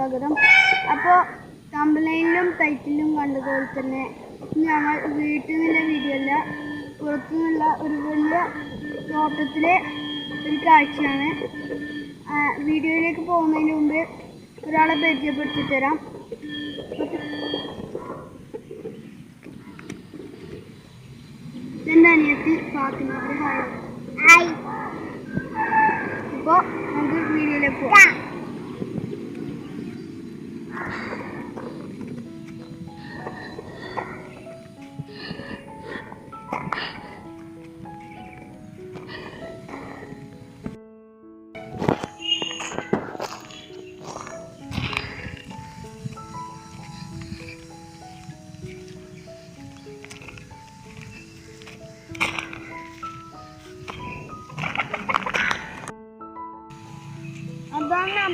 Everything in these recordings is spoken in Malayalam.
സ്വാഗതം. അപ്പോൾ തമ്പലയിലും ടൈറ്റിലും കണ്ടതുപോലെ തന്നെ ഞങ്ങൾ വീട്ടിൽ നിന്നുള്ള വീഡിയോ അല്ല പുറത്തു നിന്നുള്ള ഒരു വലിയ തോട്ടത്തിലെ ഒരു കാഴ്ചയാണ്. വീഡിയോയിലേക്ക് പോകുന്നതിന് മുമ്പ് ഒരാളെ പരിചയപ്പെടുത്തി തരാം. എന്റെ അനിയത്തി ഫാത്തിമ ഹായ്. അപ്പോൾ നമുക്ക് വീഡിയോയിലേക്ക് പോകാം.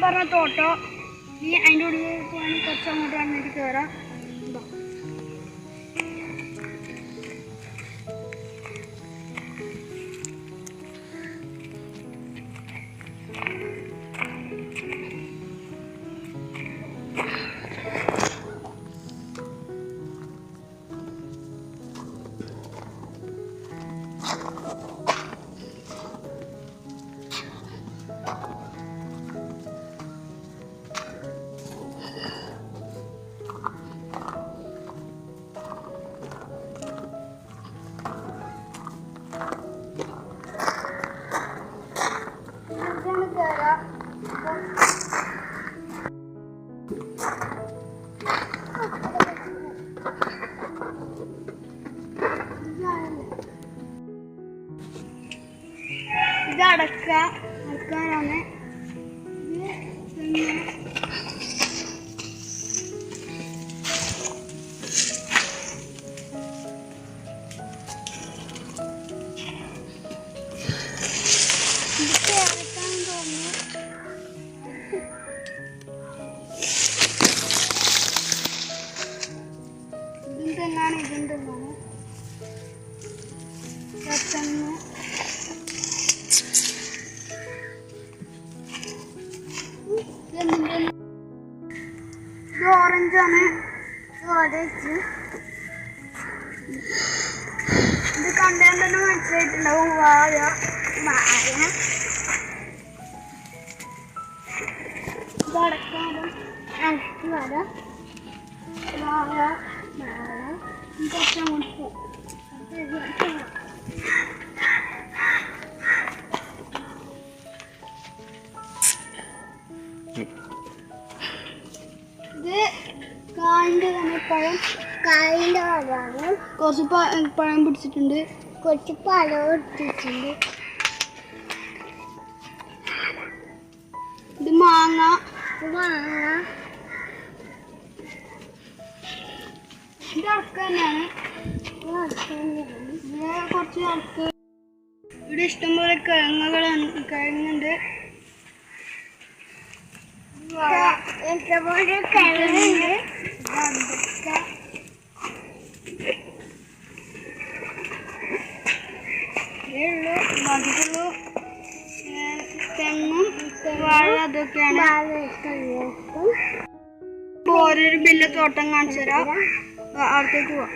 പറഞ്ഞ തോട്ടോ. നീ അതിന്റെ ഉള്ളിൽ പോകാൻ കുറച്ച് അങ്ങോട്ട് വന്നിട്ട് കയറാം ഓറഞ്ച് ഇത് കണ്ടാൽ തന്നെ മനസ്സിലായിട്ടുണ്ടാവും വാഴ വാഴ ഇത് അടക്കാനും അടക്കി വാഴ വാഴ വാഴ ഇതൊക്കെ പഴമാണ് കുറച്ച് പഴം പിടിച്ചിട്ടുണ്ട്. കുറച്ച് പഴം പിടിച്ചിട്ടുണ്ട് ഇത് മാങ്ങ. മാങ്ങ. ഇത് അടക്ക തന്നെയാണ്. കുറച്ച് അടക്ക. ഇവിടെ ഇഷ്ടംപോലെ കിഴങ്ങുകളാണ് കിഴങ്ങുണ്ട്. ഇഷ്ടംപോലെ കിഴങ്ങുണ്ട്. ഇപ്പൊ ഓരോരു ബില്ല് തോട്ടം കാണിച്ചു തരാം അവിടത്തേക്ക് പോവാം.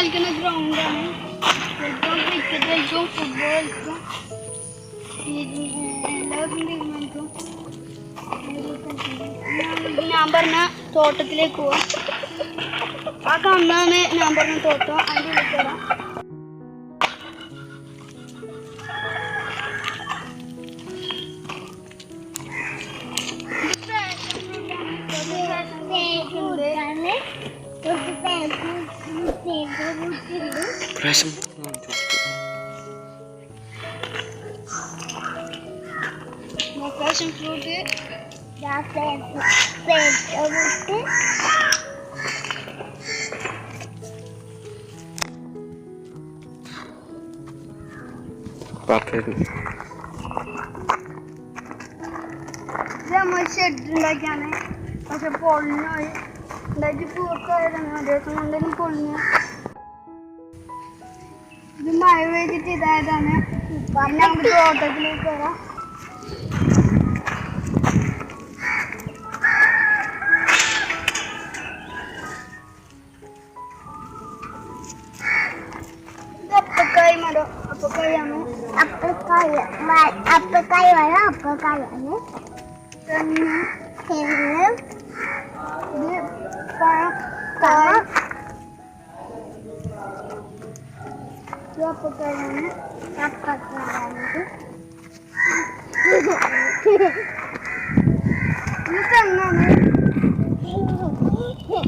കളിക്കുന്ന ഗ്രൗണ്ടാണ് ഫുട്ബോൾ ക്രിക്കറ്റ് കളിക്കും ഫുട്ബോൾ കളിക്കും. എല്ലാവർക്കും തീരുമാനിക്കും. ഞാൻ- പറഞ്ഞ തോട്ടത്തിലേക്ക് പോവാം. ആ കാണുന്നതാണ് ഞാൻ പറഞ്ഞ തോട്ടം അതിന്റെ ഉള്ളിൽ Arkadaşım çok güzel. Arkadaşım burada ben ben ben öldü. Aferin. Siamo scelti la chiave, la pollinia, la di porca e la mia, la pollinia. ഇത് മഴ പെയ്തിട്ട് ഇതായതാണ്. പിന്നെ നമുക്ക് തോട്ടത്തിലേക്ക് വരാം അപ്പക്കായ് മരം. അപ്പക്കായാണ്. അപ്പക്കായ. അപ്പക്കായ വേണം അപ്പക്കായാണ് തെങ്ങ് ഇത് പഴം. കായ് ഇത് അപ്പക്കായാണ് അപ്പക്കായാണിത് ഇത് തെങ്ങാണ് ഇത്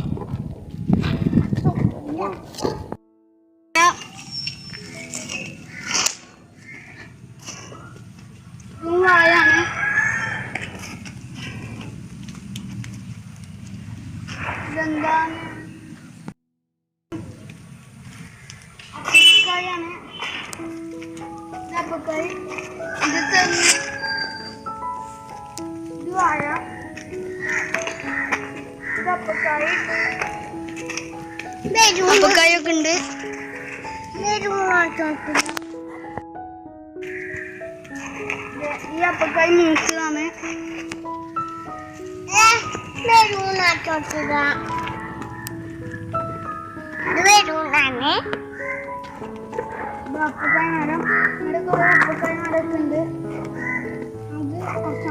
അപ്പക്കായൊക്കെ ഉണ്ട് ഈ അപ്പക്കായ് മൂത്തതാണ് അപ്പക്കായ് മരം ഇവിടെ കുറെ അപ്പക്കായ് മരമൊക്കെ ഉണ്ട്. നമുക്ക് കുറച്ച്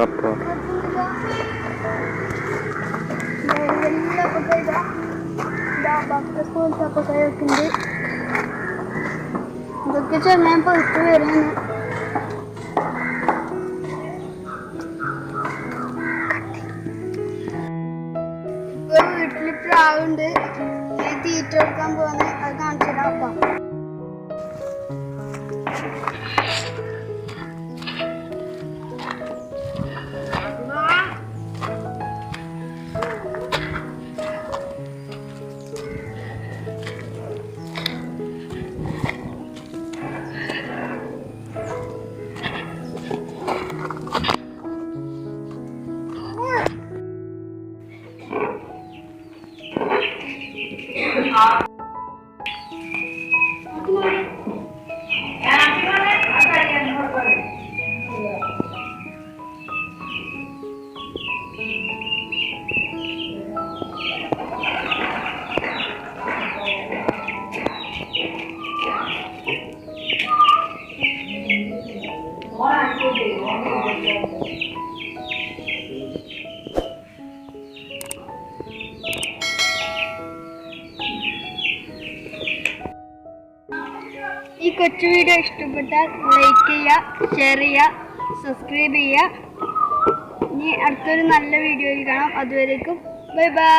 ഉണ്ട് ഇതൊക്കെ ചെന്നാൻ പൊഴുത്ത് വരുന്നു വീട്ടിൽ പ്രാവുണ്ട് തീറ്റ കൊടുക്കാൻ പോകുന്നത് അത് കാണിച്ചിടാം അപ്പം. ഈ കൊച്ചു വീഡിയോ ഇഷ്ടപ്പെട്ടാൽ ലൈക്ക് ചെയ്യുക ഷെയർ ചെയ്യുക സബ്സ്ക്രൈബ് ചെയ്യുക. ഇനി അടുത്തൊരു നല്ല വീഡിയോയിൽ കാണാം. അതുവരേക്കും ബൈ ബൈ